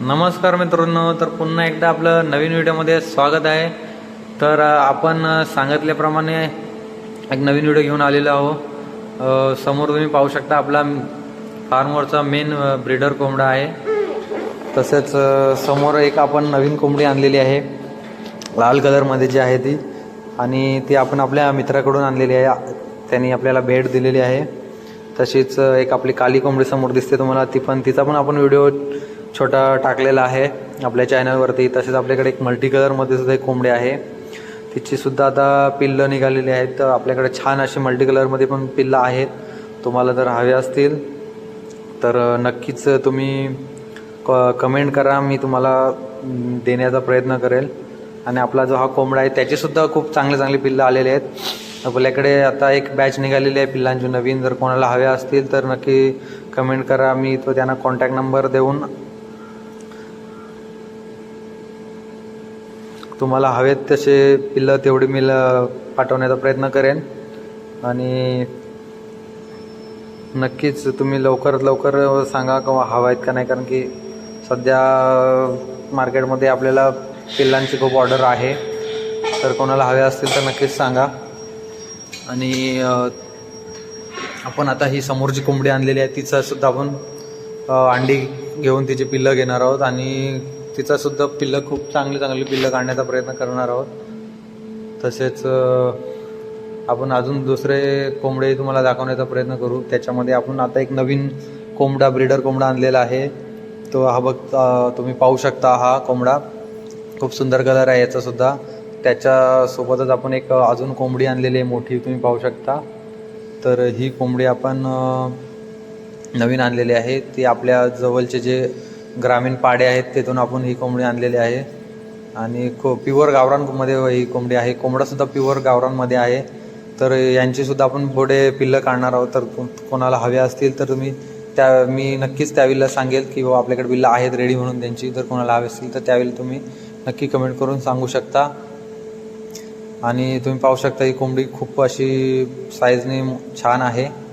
नमस्कार मित्रांनो तर पुन्हा एकदा आपलं नवीन व्हिडिओमध्ये स्वागत आहे. तर आपण सांगितल्याप्रमाणे एक नवीन व्हिडिओ घेऊन आलेलो आहो समोर तुम्ही पाहू शकता आपला फार्मवरचा मेन ब्रीडर कोंबडा आहे. तसेच समोर एक आपण नवीन कोंबडी आणलेली आहे. लाल कलरमध्ये जी आहे ती. आणि ती आपण आपल्या मित्राकडून आणलेली आहे. त्यांनी आपल्याला भेट दिलेली आहे. तशीच एक आपली काली कोंबडी समोर दिसते तुम्हाला. ती पण तिचा पण आपण व्हिडिओ छोटा टाकलेला आहे आपल्या चॅनलवरती तसेच आपल्याकडे एक मल्टी कलरमध्ये सुद्धा एक कोंबडी आहे. तिची सुद्धा आता पिल्लं निघालेली आहेत. तर आपल्याकडे छान अशी मल्टी कलरमध्ये पण पिल्लं आहेत. तुम्हाला जर हवे असतील तर नक्कीच तुम्ही क कमेंट करा. मी तुम्हाला देण्याचा प्रयत्न करेल. आणि आपला जो हा कोंबडा आहे त्याचेसुद्धा खूप चांगले चांगले पिल्लं आलेले आहेत. आपल्याकडे आता एक बॅच निघालेली आहे पिल्लांची नवीन. जर कोणाला हव्या असतील तर नक्की कमेंट करा. मी तो त्यांना कॉन्टॅक्ट नंबर देऊन तुम्हाला हवेत तसे पिल्लं तेवढी मी पाठवण्याचा प्रयत्न करेन. आणि नक्कीच तुम्ही लवकरात लवकर सांगा किंवा हवं आहेत का नाही कारण की सध्या मार्केटमध्ये आपल्याला पिल्लांची खूप ऑर्डर आहे. तर कोणाला हवे असतील तर नक्कीच सांगा. आणि आपण आता ही समोरची कोंबडी आणलेली आहे तिचा सुद्धा आपण अंडी घेऊन तिची पिल्लं घेणार आहोत. आणि तिचा सुद्धा पिल्लं खूप चांगली चांगली पिल्लं काढण्याचा प्रयत्न करणार आहोत. तसेच आपण अजून दुसरे कोंबडे तुम्हाला दाखवण्याचा प्रयत्न करू. त्याच्यामध्ये आपण आता एक नवीन कोंबडा ब्रीडर कोंबडा आणलेला आहे. तो हा बघ तुम्ही पाहू शकता हा कोंबडा. खूप सुंदर कलर आहे याचासुद्धा त्याच्यासोबतच आपण एक अजून कोंबडी आणलेली आहे मोठी तुम्ही पाहू शकता. तर ही कोंबडी आपण नवीन आणलेली आहे. ती आपल्या जवळचे जे ग्रामीण पाडे आहेत तिथून आपण ही कोंबडी आणलेली आहे. आणि खो प्युअर गावरांमध्ये ही कोंबडी आहे. कोंबडासुद्धा प्युअर गावरांमध्ये आहे. तर यांचीसुद्धा आपण पुढे पिल्लं काढणार आहोत. तर कोणाला हवे असतील तर तुम्ही त्या मी नक्कीच त्यावेळेला सांगेल की बाबा आपल्याकडे बिल्लं आहेत रेडी म्हणून त्यांची. जर कोणाला हवे असतील तर त्यावेळी तुम्ही नक्की कमेंट करून सांगू शकता. आणि तुम्ही पाहू शकता ही कोंबडी खूप अशी साईजने छान आहे.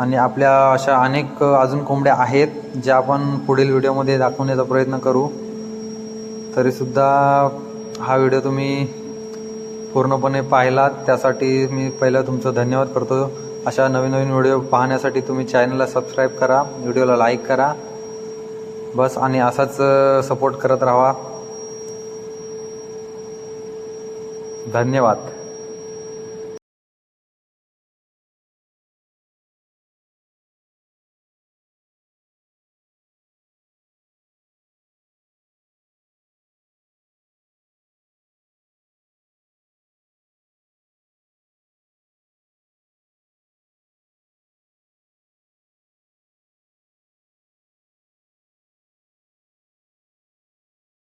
आणि आपल्या अशा अनेक अजून कोंबड्या आहेत ज्या आपण पुढील व्हिडिओमध्ये दाखवण्याचा प्रयत्न करू. तरीसुद्धा हा व्हिडिओ तुम्ही पूर्णपणे पाहिलात त्यासाठी मी पहिलं तुमचं धन्यवाद करतो. अशा नवीन नवीन व्हिडिओ पाहण्यासाठी तुम्ही चॅनलला सबस्क्राईब करा व्हिडिओला लाईक करा. बस आणि असाच सपोर्ट करत राहा. धन्यवाद.